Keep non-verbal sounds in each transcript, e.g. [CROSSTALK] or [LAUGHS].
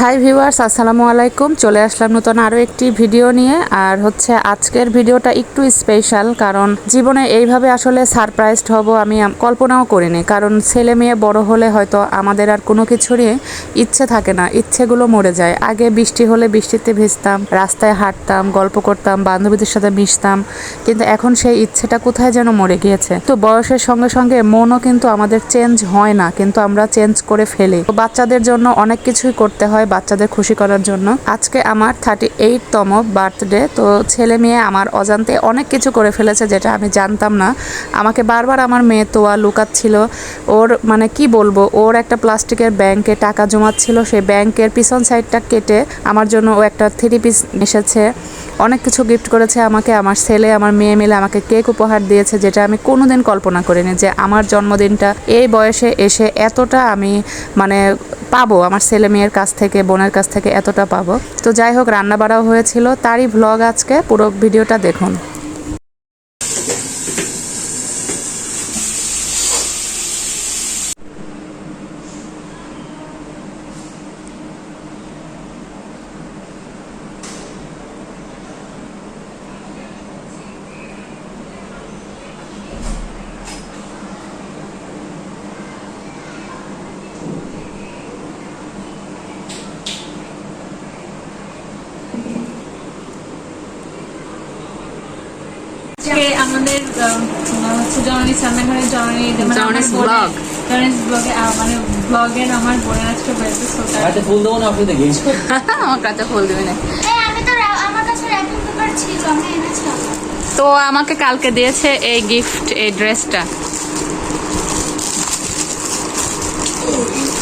Hi viewers আসসালামু আলাইকুম। চলে আসলাম নতুন আরও একটি ভিডিও নিয়ে। আর হচ্ছে আজকের ভিডিওটা একটু স্পেশাল কারণ জীবনে এইভাবে আসলে সারপ্রাইজড হব আমি কল্পনাও করিনি। কারণ ছেলে মেয়ে বড় হলে হয়তো আমাদের আর কোনো কিছুরই ইচ্ছে থাকে না। ইচ্ছেগুলো মরে যায়। আগে বৃষ্টি হলে বৃষ্টিতে ভিজতাম, রাস্তায় হাঁটতাম, গল্প করতাম, বান্ধবীদের সাথে মিশতাম, কিন্তু এখন সেই ইচ্ছেটা কোথায় যেন মরে গিয়েছে। তো বয়সের সঙ্গে সঙ্গে মনও কিন্তু আমাদের চেঞ্জ হয় না, কিন্তু আমরা চেঞ্জ করে ফেলি। বাচ্চাদের জন্য অনেক কিছুই করতে হয়। বাচ্চাদের খুশি করার জন্য। আজকে আমার থার্টি এইটতম বার্থডে তো ছেলে মেয়ে আমার অজান্তে অনেক কিছু করে ফেলেছে যেটা আমি জানতাম না। আমাকে বারবার আমার মেয়ে তোয়া লুকাচ্ছিল। ওর মানে কি বলব, ওর একটা প্লাস্টিকের ব্যাংকে টাকা জমাচ্ছিল। সেই ব্যাংকের পিছন সাইডটা কেটে আমার জন্য ও একটা থ্রি পিস এসেছে। অনেক কিছু গিফট করেছে আমাকে, আমার ছেলে, আমার মেয়ে মিলে আমাকে কেক উপহার দিয়েছে, যেটা আমি কোনোদিন কল্পনা করিনি যে আমার জন্মদিনটা এই বয়সে এসে এতটা আমি মানে পাবো, আমার ছেলে মেয়ের কাছ থেকে, বোনের কাছ থেকে এতটা পাবো। তো যাই হোক রান্না বাড়াও হয়েছিল, তারই ভ্লগ আজকে, পুরো ভিডিওটা দেখুন। আজকে আমাদের জননী জননী মানে মানে ব্লগের আমার বোনের আজকে বার্থডে সোটা হাতে ফুল দেবো না আপনি দেখি। [LAUGHS] আমার কাছে ফুল দিবি না। আমি তো আমার কাছে র্যাপিং পেপার ছিল আমি এনেছিলাম তো আমাকে কালকে দিয়েছে এই গিফট এই ড্রেসটা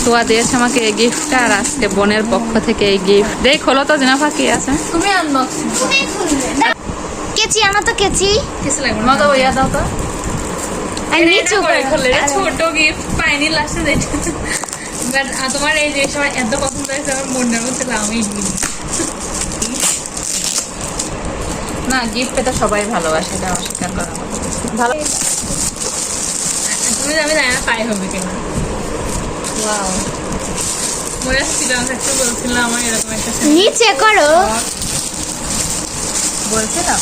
তোয়া দিয়েছে আমাকে এই গিফটটা আর আজকে বোনের পক্ষ থেকে এই গিফট দেখ হলো তো জিনাফা কি আছে? তুমি আনবক্সিং তুমি খুলবে। দাও। কেচি আনো তো কেচি। লাগবে না। মতো ইয়া দাও তো। আর নিচু করে করে খুললে ছোট গিফট পাইনি লাস্টে দেখে বাট তোমার এই জিনিসটা আমার এত পছন্দ হয়েছে আমার মনের মধ্যে আমি না গিফট পেতে সবাই ভালোবাসে এটা অস্বীকার করা ভালো তুমি আমি জানি না পাই হবে কিনা। ওয়াও মনে থাকতে বলছিল আমার এরকম একটা নিচে করো। বলছিলাম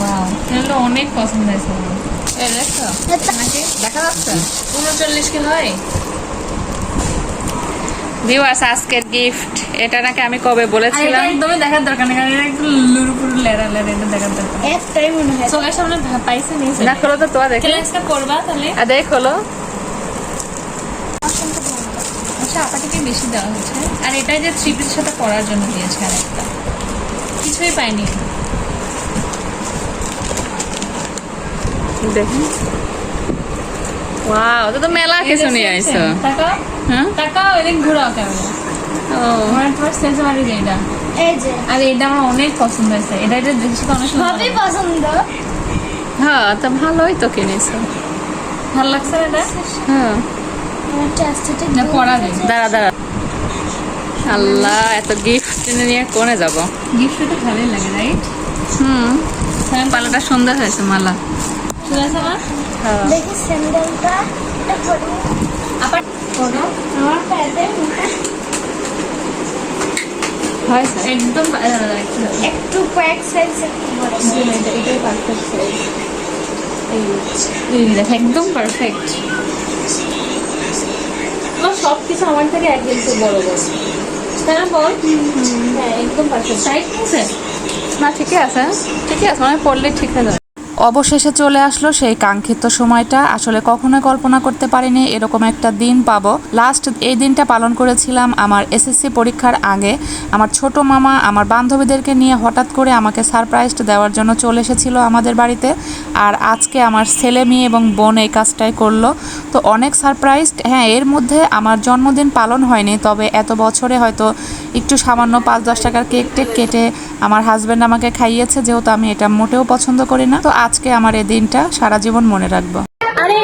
হ্যাঁ। অনেক পছন্দ হয়েছে আমার। এই দেখো নাকি? দেখা যাচ্ছে? উনচল্লিশ কি হয়? ভিউয়ার্স আজকের গিফট এটা নাকি আমি কবে বলেছিলাম? একদমই দেখার দরকার নেই কারণ একটু লুরুপুরু লেড়া লেড়া এটা দেখার দরকার একটাই মনে হয়। চোখের সামনে পাইছে নিয়েছে না খোলো তো তোয়া দেখে। ক্লাসটা করবা তাহলে। আর দেখ আচ্ছা আপাটিকে বেশি দেওয়া হচ্ছে। আর এটাই যে থ্রি পিসের সাথে পরার জন্য দিয়েছে আর একটা কিছুই পাইনি। দেখি ওয়াও তো তো মেলা কিছু নিয়ে আইছো। হ্যাঁ? তাকাও এদিক ঘুরাও কেমন ও। আমার তোমার সেন্স মারি যে এটা। এই যে। আর এটা আমার অনেক পছন্দ হয়েছে। এটা এটা দেখছি তো অনেক সবই পছন্দ। হ্যাঁ তো ভালোই তো কিনেছো। ভালো লাগছে না এটা? হ্যাঁ। যায়। দাঁড়া দাঁড়া। আল্লাহ এত গিফট কিনে নিয়ে কোনে যাব? গিফট তো ভালোই লাগে রাইট হুম। পালাটা সুন্দর হয়েছে মালা। আছে হ্যাঁ। দেখি স্যান্ডেলটা আবার করো আমার পায়ে একদম একটু একটু কয়েক সাইজ একদম পারফেক্ট সব কিছু আমার থেকে এক ইঞ্চি বড় বড়। বল। হ্যাঁ একদম পারফেক্ট সাইজ নিয়েছে না, ঠিকই আছে। ঠিকই আছে মানে পড়লে ঠিক হয়ে যাবে। অবশেষে চলে আসলো সেই কাঙ্ক্ষিত সময়টা। আসলে কখনোই কল্পনা করতে পারিনি এরকম একটা দিন পাবো। লাস্ট এই দিনটা পালন করেছিলাম আমার এসএসসি পরীক্ষার আগে। আমার ছোট মামা, আমার বান্ধবীদেরকে নিয়ে হঠাৎ করে আমাকে সারপ্রাইজটা দেওয়ার জন্য চলে এসেছিল আমাদের বাড়িতে। আর আজকে আমার ছেলে, মেয়ে এবং বোন এই কাজটাই করল। তো অনেক সারপ্রাইজ হ্যাঁ এর মধ্যে আমার জন্মদিন পালন হয়নি, তবে এত বছরে হয়তো একটু সামান্য পাঁচ দশ টাকার কেক টেক কেটে আমার হাজব্যান্ড আমাকে খাইয়েছে যেহেতু আমি এটা মোটেও পছন্দ করি না। তো আজকে আমার এই দিনটা সারা জীবন মনে রাখব। আরে